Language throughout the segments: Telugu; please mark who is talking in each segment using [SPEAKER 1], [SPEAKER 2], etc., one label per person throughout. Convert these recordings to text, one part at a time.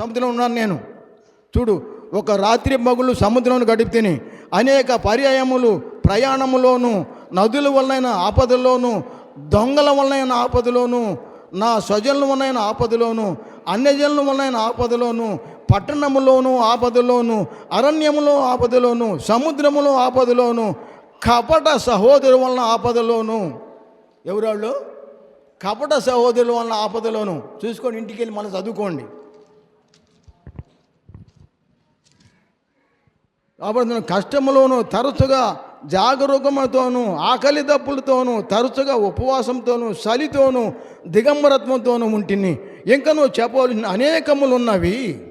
[SPEAKER 1] సముద్రంలో ఉన్నాను నేను. చూడు ఒక రాత్రి మగులు సముద్రంలో గడిపితేనే అనేక పర్యాయములు ప్రయాణములోను నదుల వలన ఆపదలోను దొంగల వలన ఆపదలోను నా స్వజనుల వలన ఆపదలోను అన్యజనుల వలన ఆపదలోను పట్టణములోను ఆపదలోను అరణ్యములో ఆపదలోను సముద్రములో ఆపదలోను కపట సహోదరు వలన ఆపదలోను ఎవరాళ్ళు కపట సహోదరుల వలన ఆపదలోను చూసుకొని ఇంటికి వెళ్ళి మనం చదువుకోండి. కాబట్టి కష్టములోను తరచుగా జాగరూకములతోనూ ఆకలి దప్పులతోనూ తరచుగా ఉపవాసంతోనూ చలితోనూ దిగంబరత్వంతోనూ ఉంటిని. ఇంకా నువ్వు చెప్పవలసిన అనేకములు ఉన్నవి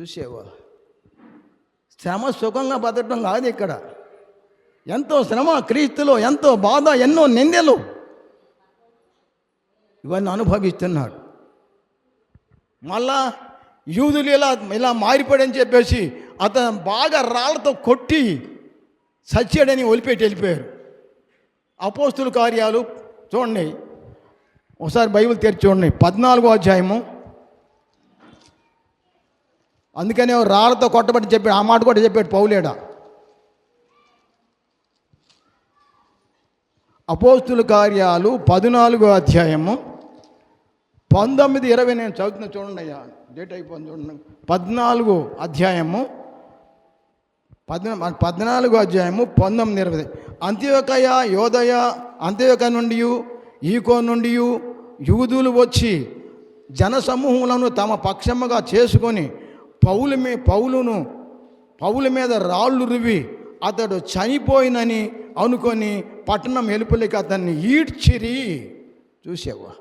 [SPEAKER 1] చూసేవా? శ్రమ సుఖంగా బతకడం కాదు ఇక్కడ. ఎంతో శ్రమ క్రీస్తులో ఎంతో బాధ ఎన్నో నిందెలు. ఇవన్నీ అనుభవిస్తున్నాడు. మళ్ళా యూదులు ఇలా ఇలా మారిపోయాడని చెప్పేసి అతను బాగా రాళ్ళతో కొట్టి సచ్చాడని వదిలిపెట్టి వెళ్ళిపోయారు. అపోస్తుల కార్యాలు చూడండి. ఒకసారి బైబిల్ తెరిచి చూడండి. పద్నాలుగో అధ్యాయము. అందుకనే రాళ్ళతో కొట్టబట్టి చెప్పాడు ఆ మాట కూడా చెప్పాడు పౌలేడా అపోస్తుల కార్యాలు పద్నాలుగో అధ్యాయము. పంతొమ్మిది ఇరవై నేను చదువుతున్న చూడండి అయ్యా డేట్ అయిపోయింది చూడండి. పద్నాలుగు అధ్యాయము పద్నా పద్నాలుగు అధ్యాయము పంతొమ్మిది ఇరవై. అంత్యోకయ యోదయ అంత్యోక నుండి ఈకో నుండి యూదులు వచ్చి జనసమూహములను తమ పక్షముగా చేసుకొని పౌలు మీ పౌలును పౌల మీద రాళ్ళు రువి అతడు చనిపోయినని అనుకొని పట్టణం వెలుపలికి అతన్ని ఈడ్చిరి. చూసావా?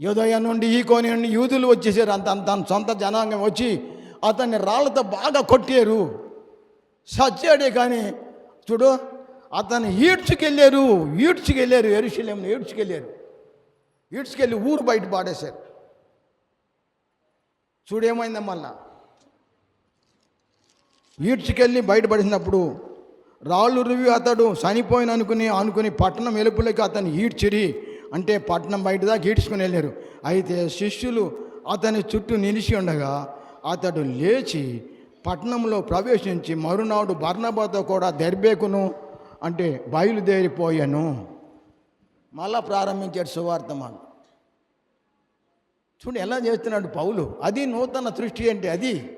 [SPEAKER 1] యోదయ నుండి ఈ కోని నుండి యూదులు వచ్చేసారు. అంత తన సొంత జనాంగం వచ్చి అతన్ని రాళ్ళతో బాగా కొట్టారు. సచ్చాడే కానీ చూడు అతను ఈడ్చుకెళ్ళారు. ఈడ్చుకెళ్ళారు ఎరుశలేంని ఈడ్చుకెళ్ళారు. ఈడ్చుకెళ్ళి ఊరు బయట పాడేశారు. చూడేమైందా మళ్ళా? ఈడ్చుకెళ్ళి బయటపడినప్పుడు రాళ్ళు రువి అతడు చనిపోయిన అనుకుని అనుకుని పట్టణం వెలుపులకి అతను ఈడ్చిరి. అంటే పట్టణం బయట దాకా ఈడ్చుకుని వెళ్ళారు. అయితే శిష్యులు అతని చుట్టూ నిలిచి ఉండగా అతడు లేచి పట్టణంలో ప్రవేశించి మరునాడు బర్ణబాతో కూడా దర్బేకును అంటే బయలుదేరిపోయాను. మళ్ళా ప్రారంభించాడు సువార్తమాన్ చూడు ఎలా చేస్తున్నాడు పౌలు. అది నూతన సృష్టి అంటే అది.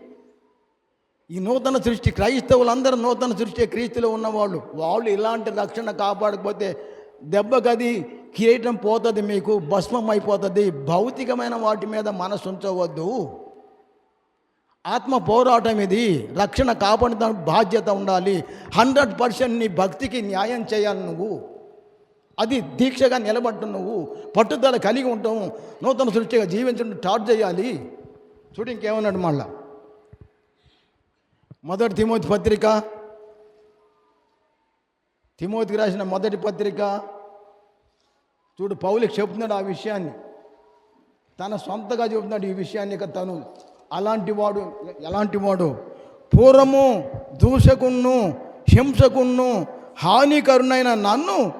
[SPEAKER 1] ఈ నూతన సృష్టి క్రైస్తవులందరూ నూతన సృష్టి క్రీస్తులో ఉన్నవాళ్ళు. వాళ్ళు ఇలాంటి రక్షణ కాపాడకపోతే దెబ్బకది కిరీటం పోతుంది మీకు భస్మం అయిపోతుంది భౌతికమైన వాటి మీద మనసు ఉంచవద్దు. ఆత్మ పోరాటం ఇది. రక్షణ కాపాడుతానికి బాధ్యత ఉండాలి. హండ్రెడ్ పర్సెంట్ నీ భక్తికి న్యాయం చేయాలి నువ్వు. అది దీక్షగా నిలబడ్డు నువ్వు. పట్టుదల కలిగి ఉంటాం నూతన సృష్టిగా జీవించడం స్టార్ట్ చేయాలి. చూడు ఇంకేమన్నాడు మళ్ళా? మొదటి తిమోతి పత్రిక. తిమోతికి రాసిన మొదటి పత్రిక. చూడు పౌలికి చెప్తున్నాడు ఆ విషయాన్ని. తన సొంతగా చెబుతున్నాడు ఈ విషయాన్ని ఇక తను. అలాంటి వాడు ఎలాంటి వాడు? పూర్వము దూషకుణ్ణు హింసకుణ్ణు హానికరునైన నన్ను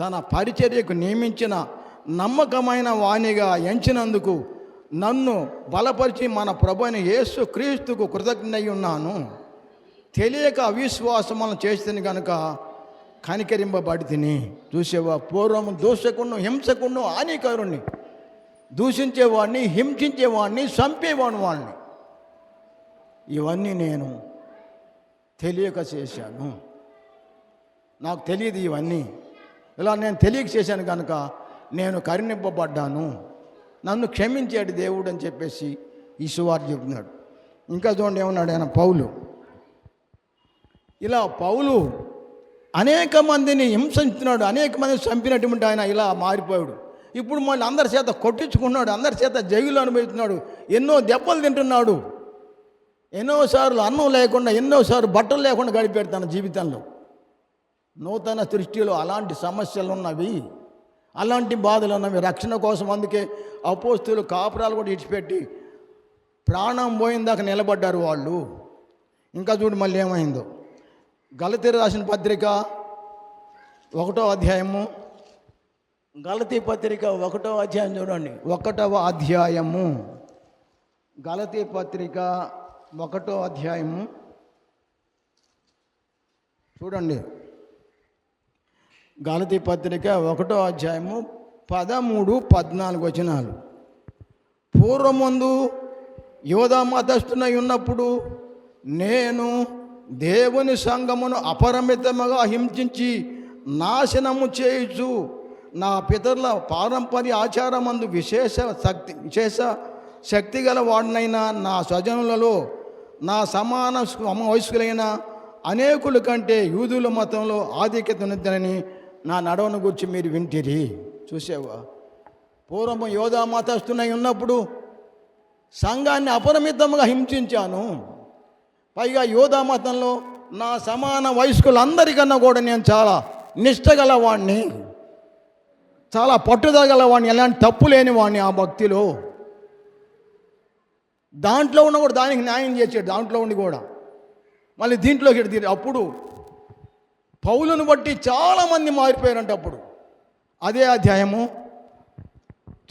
[SPEAKER 1] తన పరిచర్యకు నియమించిన నమ్మకమైన వాణిగా ఎంచినందుకు నన్ను బలపరిచి మన ప్రభు అయిన యేసు క్రీస్తుకు కృతజ్ఞయ్యున్నాను ఉన్నాను. తెలియక మనం చేస్తుంది కనుక కనికరింపబడి తిని చూసేవా పూర్వం దూషకుణ్ణు హింసకుణ్ణు హానికరుణ్ణి. దూషించేవాడిని హింసించేవాడిని చంపేవాడు వాడిని ఇవన్నీ నేను తెలియక చేశాను. నాకు తెలియదు ఇవన్నీ. ఇలా నేను తెలియక చేశాను కనుక నేను కరుణింపబడ్డాను. నన్ను క్షమించాడు దేవుడు అని చెప్పేసి ఈ సువార్త చెప్తున్నాడు ఇంకా చూడండి ఏమన్నాడు ఆయన? పౌలు. ఇలా పౌలు అనేక మందిని హింసించినాడు అనేక మందిని చంపినటువంటి ఆయన ఇలా మారిపోయాడు. ఇప్పుడు మళ్ళీ అందరి చేత కొట్టించుకున్నాడు అందరి చేత జైలు అనుభవిస్తున్నాడు ఎన్నో దెబ్బలు తింటున్నాడు. ఎన్నోసార్లు అన్నం లేకుండా ఎన్నోసార్లు బట్టలు లేకుండా గడిపాడు తన జీవితంలో. నూతన సృష్టిలో అలాంటి సమస్యలు ఉన్నవి అలాంటి బాధలు ఉన్నవి రక్షణ కోసం అందుకే అపోస్తులు కాపురాలు కూడా ఇడిచిపెట్టి ప్రాణం పోయిన దాకా నిలబడ్డారు వాళ్ళు. ఇంకా చూడు మళ్ళీ ఏమైందో. గలతీరు రాసిన పత్రిక ఒకటో అధ్యాయము. గలతీ పత్రిక ఒకటో అధ్యాయం చూడండి. ఒకటవ అధ్యాయము. గలతీ పత్రిక ఒకటో అధ్యాయము. చూడండి. గలతీ పత్రిక ఒకటో అధ్యాయము పదమూడు పద్నాలుగు వచనాలు. పూర్వముందు యోధా మతస్థునై ఉన్నప్పుడు నేను దేవుని సంఘమును అపరిమితముగా హింసించి నాశనము చేయుచు నా పితరుల పారంపర్య ఆచారమందు విశేష శక్తి విశేష శక్తి గల వాడినైన నా స్వజనులలో నా సమాన వయస్కులైన అనేకుల కంటే యూదుల మతంలో ఆధిక్యత ఉన్నదని నా నడవను గురించి మీరు వింటిరి. చూసావా? పూర్వం యోధా మతస్తున్నాయి ఉన్నప్పుడు సంఘాన్ని అపరిమితంగా హింసించాను. పైగా యోధా మతంలో నా సమాన వయస్కులందరికన్నా కూడా నేను చాలా నిష్టగల చాలా పట్టుదల గలవాడిని ఎలాంటి తప్పు లేని ఆ భక్తిలో. దాంట్లో ఉన్న కూడా దానికి న్యాయం చేసాడు దాంట్లో ఉండి కూడా. మళ్ళీ దీంట్లోకి ఎడు అప్పుడు పౌలను బట్టి చాలామంది మారిపోయారంట అప్పుడు. అదే అధ్యాయము.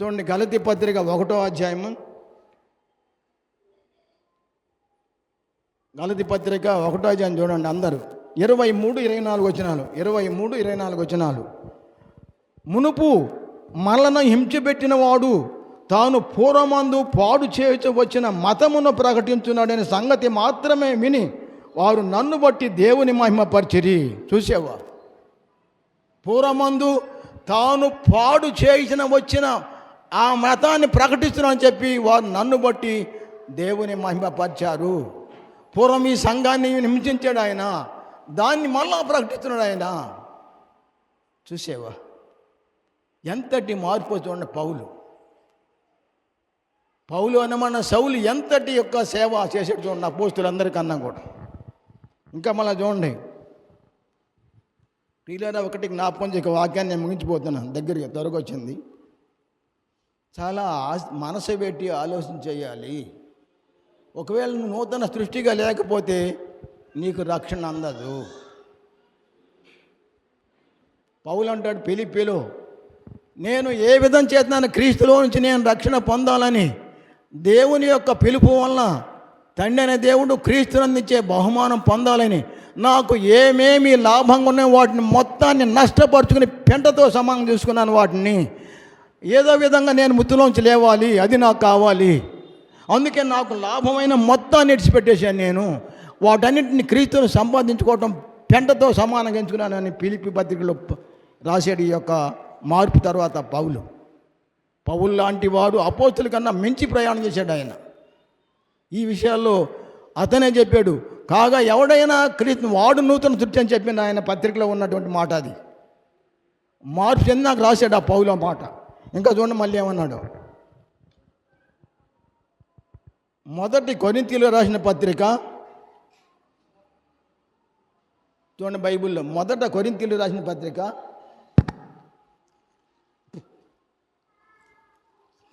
[SPEAKER 1] చూడండి గలతి పత్రిక ఒకటో అధ్యాయము. గలతి పత్రిక ఒకటో అధ్యాయం చూడండి అందరూ. ఇరవై మూడు ఇరవై నాలుగు వచ్చినాలు ఇరవై మూడు ఇరవై నాలుగు వచ్చినాలు మునుపు మలను హింసపెట్టిన వాడు తాను పూర్వమందు పాడు చేయొచ్చు వచ్చిన మతమును ప్రకటించున్నాడనే సంగతి మాత్రమే విని వారు నన్ను బట్టి దేవుని మహిమపరిచిరి. చూసేవా? పూర్వమందు తాను పాడు చేసిన వచ్చిన ఆ మతాన్ని ప్రకటిస్తున్నానని చెప్పి వారు నన్ను బట్టి దేవుని మహిమపరిచారు. పూర్వం ఈ సంఘాన్ని హింసించాడు ఆయన. దాన్ని మళ్ళా ప్రకటిస్తున్నాడు ఆయన. చూసేవా? ఎంతటి మార్పు చూడండి పౌలు. పౌలు అనమన్న సౌలు ఎంతటి యొక్క సేవ చేసేట్టు చూడండి అపోస్తులందరికన్నా కూడా. ఇంకా మళ్ళీ చూడండి. ప్రియులారా ఒకటి జ్ఞాపకం చేయ వాక్యాన్ని నేను ముగించిపోతున్నాను. దగ్గరికి త్వరగా వచ్చింది. చాలా మనసు పెట్టి ఆలోచన చేయాలి. ఒకవేళ నువ్వు నూతన సృష్టిగా లేకపోతే నీకు రక్షణ అందదు. పౌలు అంటాడు పిలిపిలో నేను ఏ విధం చేస్తున్నాను క్రీస్తులో నుంచి నేను రక్షణ పొందాలని? దేవుని యొక్క పిలుపు వలన తండ్రి అనే దేవుడు క్రీస్తునందించే బహుమానం పొందాలని. నాకు ఏమేమి లాభంగా ఉన్నాయో వాటిని మొత్తాన్ని నష్టపరుచుకుని పెంటతో సమానం చూసుకున్నాను వాటిని. ఏదో విధంగా నేను ముద్దులోంచి లేవాలి అది నాకు కావాలి. అందుకే నాకు లాభమైన మొత్తాన్ని ఇడిచిపెట్టేశాను నేను. వాటన్నింటిని క్రీస్తుని సంపాదించుకోవటం పెంటతో సమానంగా ఎంచుకున్నానని పిలిపి పత్రికలో రాసేడు ఈ యొక్క మార్పు తర్వాత పౌలు. పౌలు లాంటి వాడు అపోస్తుల కన్నా మించి ప్రయాణం చేశాడు ఆయన. ఈ విషయాల్లో అతనే చెప్పాడు కాగా ఎవడైనా క్రీస్తు వాడు నూతన తృప్తి అని చెప్పిన ఆయన పత్రికలో ఉన్నటువంటి మాట అది. మార్పు చెంది నాకు రాశాడు ఆ పౌలు మాట. ఇంకా చూడండి మళ్ళీ ఏమన్నాడు? మొదటి కొరింతిలో రాసిన పత్రిక చూడండి బైబిల్లో మొదట కొరింతీలు రాసిన పత్రిక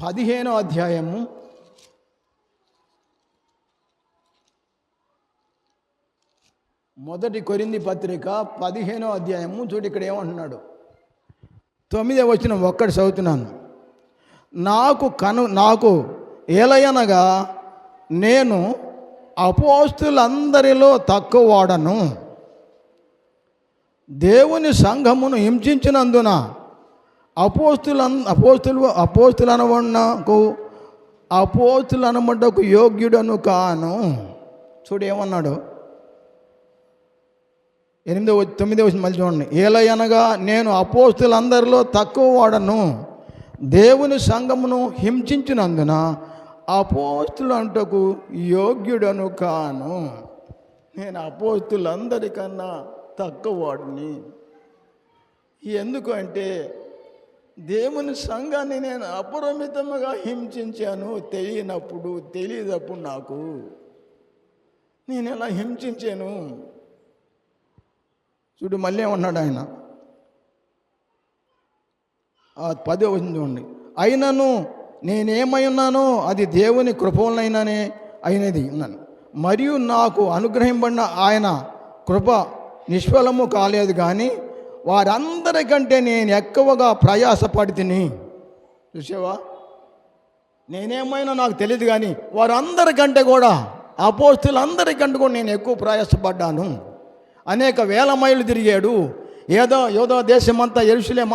[SPEAKER 1] పదిహేనో అధ్యాయము. మొదటి కొరింది పత్రిక పదిహేనో అధ్యాయము. చూడు ఇక్కడ ఏమంటున్నాడు? తొమ్మిదే వచ్చిన ఒక్కటి చదువుతున్నాను. నాకు కను నాకు ఏలయనగా నేను అపోస్తులందరిలో తక్కువ వాడను దేవుని సంఘమును హింసించినందున అపోస్తుల అపోస్తులు అపోస్తులనకు అపోస్తులనబడ్డకు యోగ్యుడను కాను. చూడు ఏమన్నాడు? ఎనిమిదో తొమ్మిదో వచ్చిన మళ్ళీ చూడండి. ఏలయనగా నేను అపోస్తులందరిలో తక్కువ వాడను దేవుని సంఘమును హింసించినందున అపోస్తులు అంటకు యోగ్యుడను కాను. నేను అపోస్తులందరికన్నా తక్కువ ఎందుకంటే దేవుని సంఘాన్ని నేను అపరిమితంగా హింసించాను తెలియనప్పుడు తెలియదప్పుడు నాకు. నేను ఎలా హింసించాను? చూడు మళ్ళీ ఏమన్నాడు ఆయన? ఆ పదే వచ్చింది చూడండి. అయినను నేనేమై ఉన్నానో అది దేవుని కృపలైననే అయినది ఉన్నాను మరియు నాకు అనుగ్రహింపడిన ఆయన కృప నిష్ఫలము కాలేదు కానీ వారందరికంటే నేను ఎక్కువగా ప్రయాసపడి తిని. చూసావా? నేనేమైనా నాకు తెలియదు కానీ వారందరికంటే కూడా అపోస్తులందరికంటే కూడా నేను ఎక్కువ ప్రయాసపడ్డాను. అనేక వేల మైళ్ళు తిరిగాడు. ఏదో ఏదో దేశమంతా ఎరుసలేం